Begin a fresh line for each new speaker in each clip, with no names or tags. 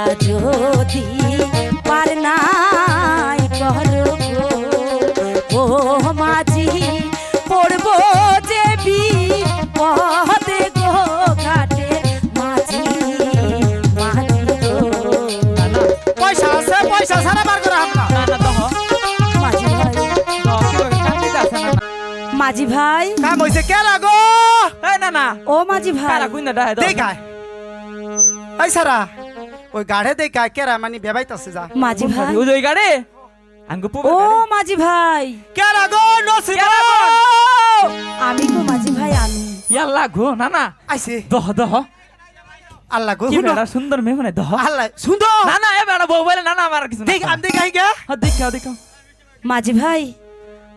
তোমরা যদি পার নাই করো ও মাঝি পড়ব যে বিপদে গো ঘাটে মাঝি মাঝি
পয়সা আছে পয়সা সারা বার করে আমরা
না না দহ।
মাঝি ভাই।
কাম হইছে কে লাগো
এই না না।
ও মাঝি ভাই।
কারা ডাহে দহ।
দেখায়। এই সারা। ওই গাড়ে দেখায় কেরা মানে বেবাইতাছে যা।
মাঝি ভাই।
ওই ওই গাড়ি? আঙ্গু পুবে
ও মাঝি ভাই।
কে লাগো নসিব?
আমি গো মাঝি ভাই আমি।
ইয়াল্লা গো না না।
আইছে।
দহ দহ।
আল্লাহ গো
বেড়া সুন্দর মেয়ে মানে দহ।
আল্লাহ সুন্দর
না না এ বেড়া বউ বলে না না আমার কিছু না।
দেখ আমি দেখাই গে।
হ্যাঁ দেখাও দেখাও
মাঝি ভাই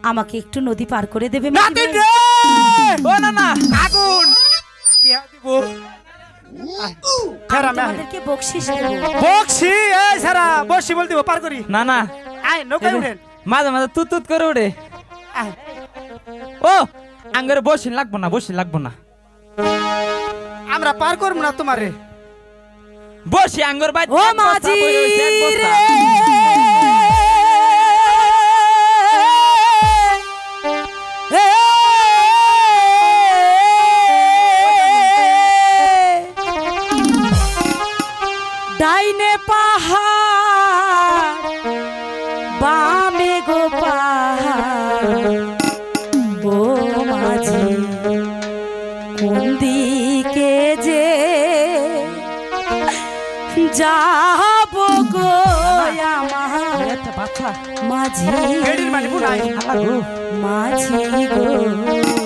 আমাকে একটু নদী পার করে দেবে
না
ও না না
আগুন। টিয়া দিব।
আমি তোমাদেরকে বকশিস দেব।
বক্সি এই সারা বসি বল দিব পার করি।
না না।
আয় নৌকায় উঠেন।
মাঝে মাঝে তুত তুত করে ওঠে
আয়।
ও আঙ্গরে বসি লাগবো না বসি লাগবো না।
আমরা পার করব না তোমারে।
বসি আঙ্গর বাই
ও মাঝি রে। ডাইনে পাহাড় বামে গো পাহাড় ও মাঝি কোন দিকে যে যাব গো আমার মাঝি
গো
মাঝি গো।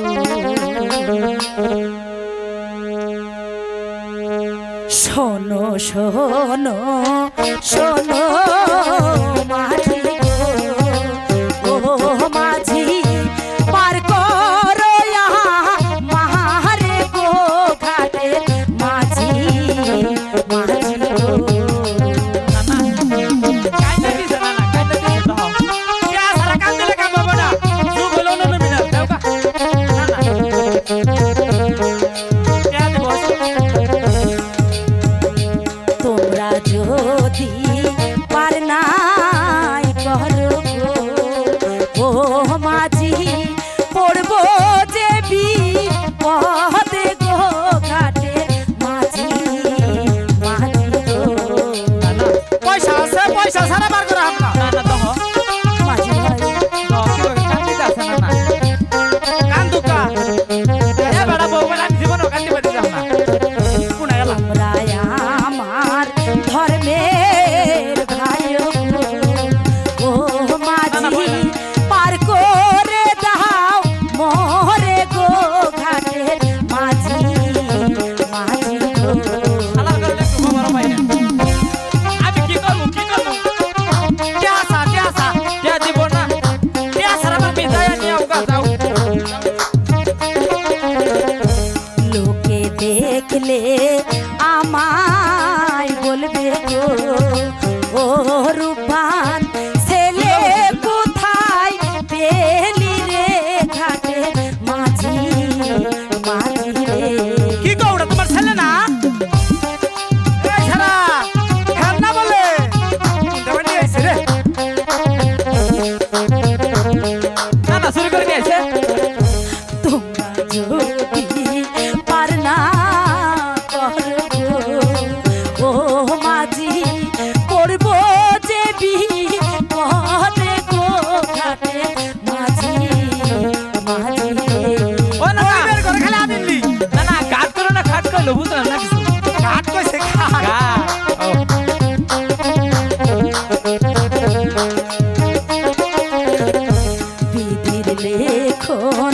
শোনো। বলবে ও রূপান
এখন